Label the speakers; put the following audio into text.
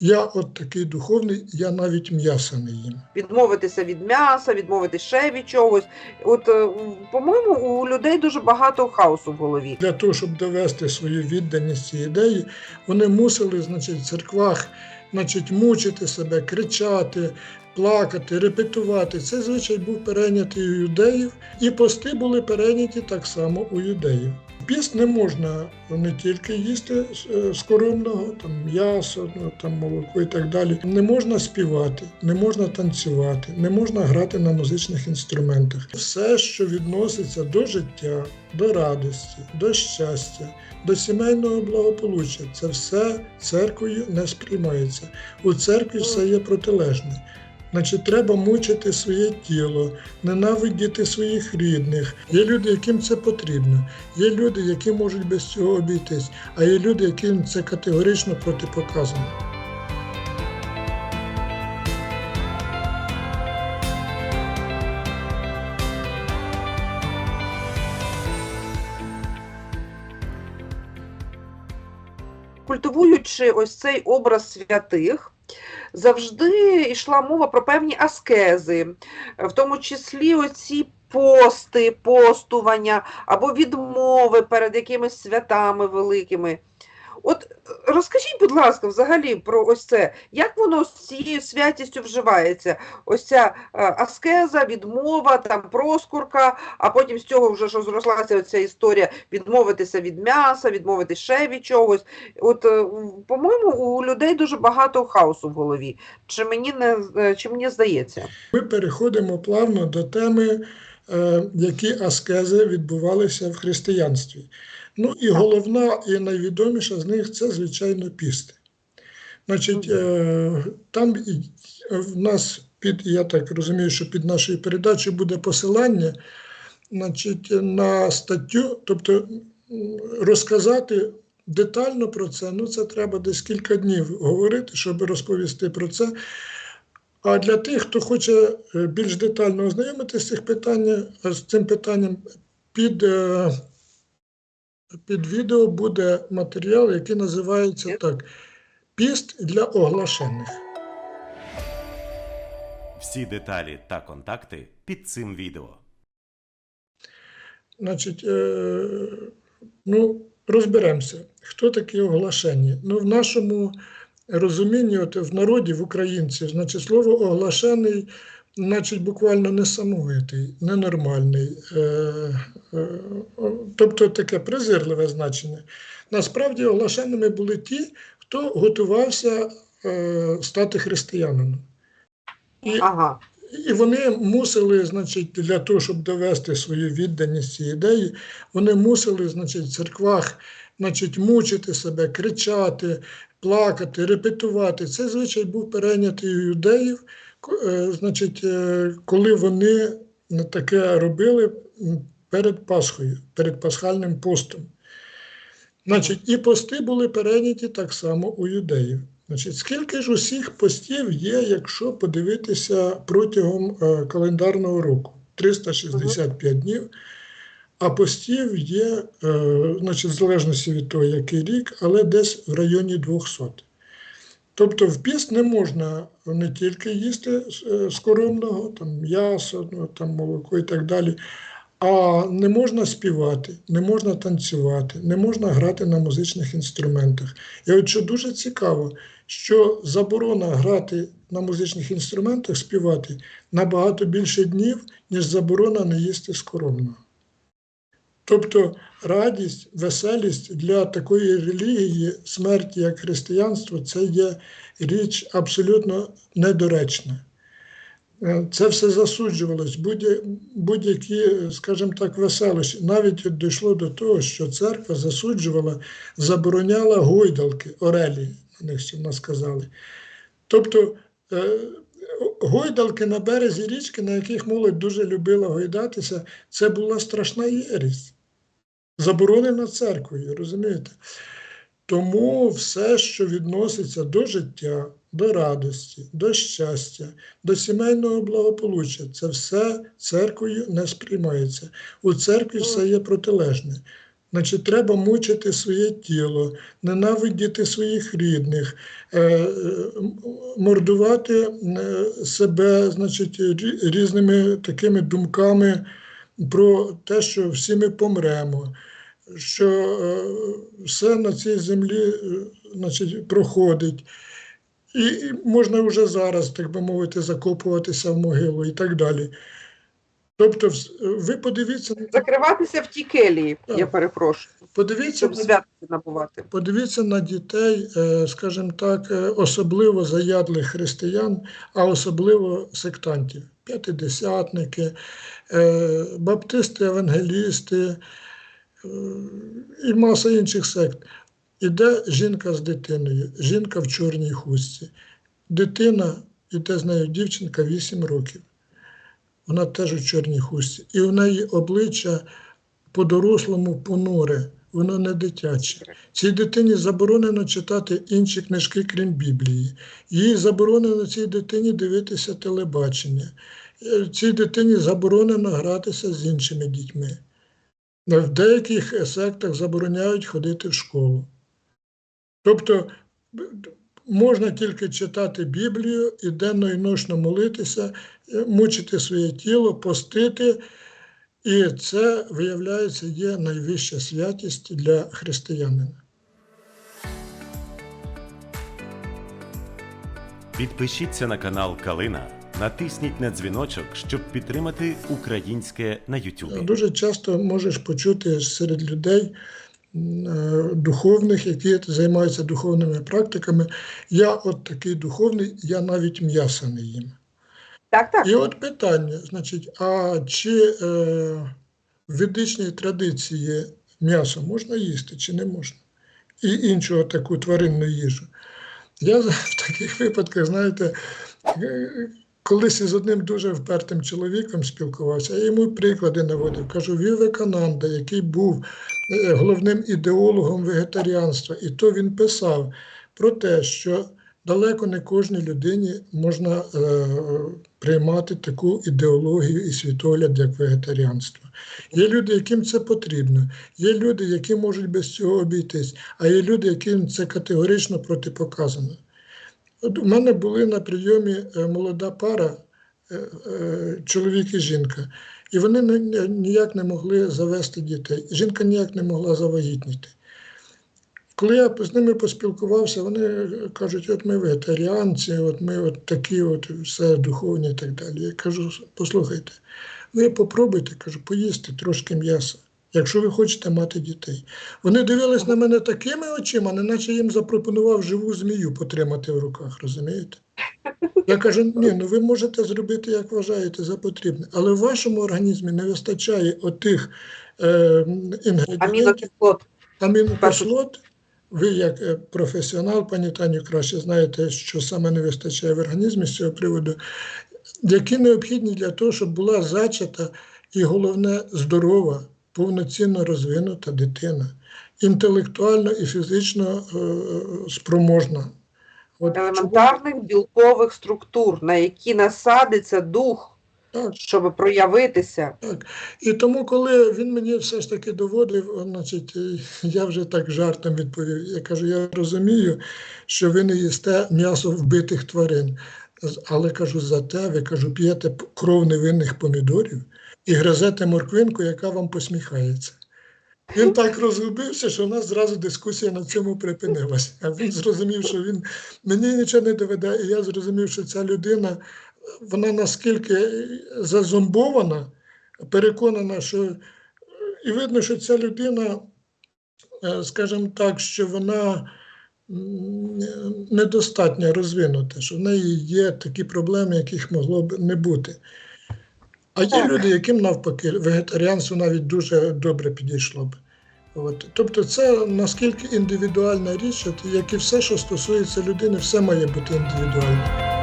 Speaker 1: Я от такий духовний, я навіть м'яса не їм.
Speaker 2: відмовитися від м'яса, відмовитися ще від чогось. От, е, по-моєму, у людей дуже багато хаосу в голові.
Speaker 1: Для того, щоб довести свою відданість цій ідеї, вони мусили, значить, в церквах значить, мучити себе, кричати, плакати, репетувати. Цей звичай був перейнятий у юдеїв, і пости були перейняті так само у юдеїв. Піст не можна не тільки їсти е, скоромного, там м'ясо, ну, там молоко і так далі. Не можна співати, не можна танцювати, не можна грати на музичних інструментах. Все, що відноситься до життя, до радості, до щастя, до сімейного благополуччя, це все церквою не сприймається. У церкві все є протилежне. Значить, треба мучити своє тіло, ненавидіти своїх рідних. Є люди, яким це потрібно. Є люди, які можуть без цього обійтись, а є люди, яким це категорично протипоказано.
Speaker 2: Культивуючи ось цей образ святих, завжди йшла мова про певні аскези, в тому числі оці пости, постування або відмови перед якимись святами великими. От е, розкажіть, будь ласка, взагалі про ось це, як воно з цією святістю вживається? Ось ця е, аскеза, відмова, там проскурка, а потім з цього вже ж зрослася ця історія відмовитися від м'яса, відмовитися ще від чогось. От, е, по-моєму, у людей дуже багато хаосу в голові. Чи мені не е, чи мені здається?
Speaker 1: Ми переходимо плавно до теми, е, які аскези відбувалися в християнстві. Ну і головна і найвідоміша з них це, звичайно, пісти. Значить, е, там в нас під, я так розумію, що під нашою передачею буде посилання значить, на статтю, тобто розказати детально про це. Ну, це треба десь кілька днів говорити, щоб розповісти про це. А для тих, хто хоче е, більш детально ознайомитися з цим питанням, під, е, під відео буде матеріал, який називається так: Піст для оглашених.
Speaker 3: Всі деталі та контакти під цим відео.
Speaker 1: Значить, е, ну, розберемося, хто такі оглашені. Ну, в нашому розумінні, от в народі, в українців, значить, слово оглашений, значить, буквально несамовитий, ненормальний, е, е, тобто таке презирливе значення. Насправді оглашеними були ті, хто готувався е, стати християнином. І,
Speaker 2: Ага.
Speaker 1: і вони мусили, значить, для того, щоб довести свою відданість цій ідеї, вони мусили, значить, в церквах, значить, мучити себе, кричати, плакати, репетувати. Цей звичай був перейнятий у юдеїв, значить, е, коли вони таке робили перед Пасхою, перед пасхальним постом. Значить, і пости були перейняті так само у юдеїв. Значить, скільки ж усіх постів є, якщо подивитися протягом е, календарного року? 365 днів. А постів є, е, значить, в залежності від того, який рік, але десь в районі 200. Тобто в піст не можна не тільки їсти е, скоромного, там м'ясо, ну, там молоко і так далі, а не можна співати, не можна танцювати, не можна грати на музичних інструментах. І от що дуже цікаво, що заборона грати на музичних інструментах, співати набагато більше днів, ніж заборона не їсти скоромного. Тобто радість, веселість для такої релігії, смерті, як християнство, це є річ абсолютно недоречна. Е, Це все засуджувалось, будь- будь-які, скажімо так, веселощі. Навіть дійшло до того, що церква засуджувала, забороняла гойдалки, орелі, на них ще в нас казали. Тобто е, гойдалки на березі річки, на яких молодь дуже любила гойдатися, це була страшна єрість, заборонена церквою, розумієте? Тому все, що відноситься до життя, до радості, до щастя, до сімейного благополуччя, це все церквою не сприймається. У церкві все є протилежне. Значить, треба мучити своє тіло, ненавидіти своїх рідних, е, е, мордувати е, себе, значить, різними такими думками про те, що всі ми помремо, що е, все на цій землі е, значить, проходить. І, і можна вже зараз, так би мовити, закопуватися в могилу і так далі. Тобто, ви подивіться,
Speaker 2: Закриватися в тій келії, я перепрошую,
Speaker 1: подивіться,
Speaker 2: щоб
Speaker 1: на-
Speaker 2: набувати.
Speaker 1: подивіться на дітей, е, скажімо так, е, особливо заядлих християн, а особливо сектантів, п'ятидесятники, е, баптисти, евангелісти і маса інших сект. Іде жінка з дитиною, жінка в чорній хустці. Дитина, іде з нею дівчинка 8 років. Вона теж у чорній хустці. І в неї обличчя по-дорослому понуре, воно не дитяче. Цій дитині заборонено читати інші книжки, крім Біблії. Їй заборонено цій дитині дивитися телебачення. Е, Цій дитині заборонено гратися з іншими дітьми. В деяких сектах забороняють ходити в школу. Тобто можна тільки читати Біблію і денно і ночно молитися, мучити своє тіло, постити. І це, виявляється, є найвища святість для християнина.
Speaker 3: Підпишіться на канал Калина, натисніть на дзвіночок, щоб підтримати українське на YouTube.
Speaker 1: Дуже часто можеш почути серед людей е, духовних, які займаються духовними практиками. Я от такий духовний, я навіть м'яса не їм.
Speaker 2: Так, так.
Speaker 1: І от питання: значить, а чи е, в ведичній традиції м'ясо можна їсти чи не можна? І іншого таку тваринну їжу. Я в таких випадках, знаєте, е, колись із одним дуже впертим чоловіком спілкувався, я йому приклади наводив. Кажу, Вівекананда, який був е, головним ідеологом вегетаріанства, і то він писав про те, що далеко не кожній людині можна е, приймати таку ідеологію і світогляд, як вегетаріанство. Є люди, яким це потрібно, є люди, які можуть без цього обійтись, а є люди, яким це категорично протипоказано. От у мене були на прийомі е, молода пара, е, е, чоловік і жінка, і вони ні- ні- ніяк не могли завести дітей. Жінка ніяк не могла завагітніти. Коли я з ними поспілкувався, вони кажуть, от ми вегетаріанці, от ми от такі, от все духовні і так далі. Я кажу, послухайте, ви попробуйте, кажу, поїсти трошки м'яса, якщо ви хочете мати дітей. Вони дивились на мене такими очима, неначе їм запропонував живу змію потримати в руках, розумієте? Я кажу, ні, ну ви можете зробити, як вважаєте за потрібне, але в вашому організмі не вистачає отих е, інгредієнтів,
Speaker 2: Амінокислот.
Speaker 1: Ви, як е, професіонал, пані Таню, краще знаєте, що саме не вистачає в організмі з цього приводу, які необхідні для того, щоб була зачата і головне здорова, повноцінно розвинута дитина, інтелектуально і фізично е, спроможна. От
Speaker 2: елементарних білкових структур, на які насадиться дух. Щоб проявитися.
Speaker 1: Так. І тому, коли він мені все ж таки доводив, значить, е, я вже так жартом відповів. Я кажу, я розумію, що ви не їсте м'ясо вбитих тварин. Але кажу, зате ви кажу, п'єте кров невинних помідорів і гризете морквинку, яка вам посміхається. Він так розгубився, що у нас зразу дискусія на цьому припинилася. А він зрозумів, що він мені нічого не доведе, і я зрозумів, що ця людина вона наскільки зазомбована, переконана, що і видно, що ця людина, е, скажімо так, що вона недостатньо розвинута, що в неї є такі проблеми, яких могло б не бути. А є люди, яким навпаки вегетаріанство навіть дуже добре підійшло б. От. Тобто це наскільки індивідуальна річ, як і все, що стосується людини, все має бути індивідуально.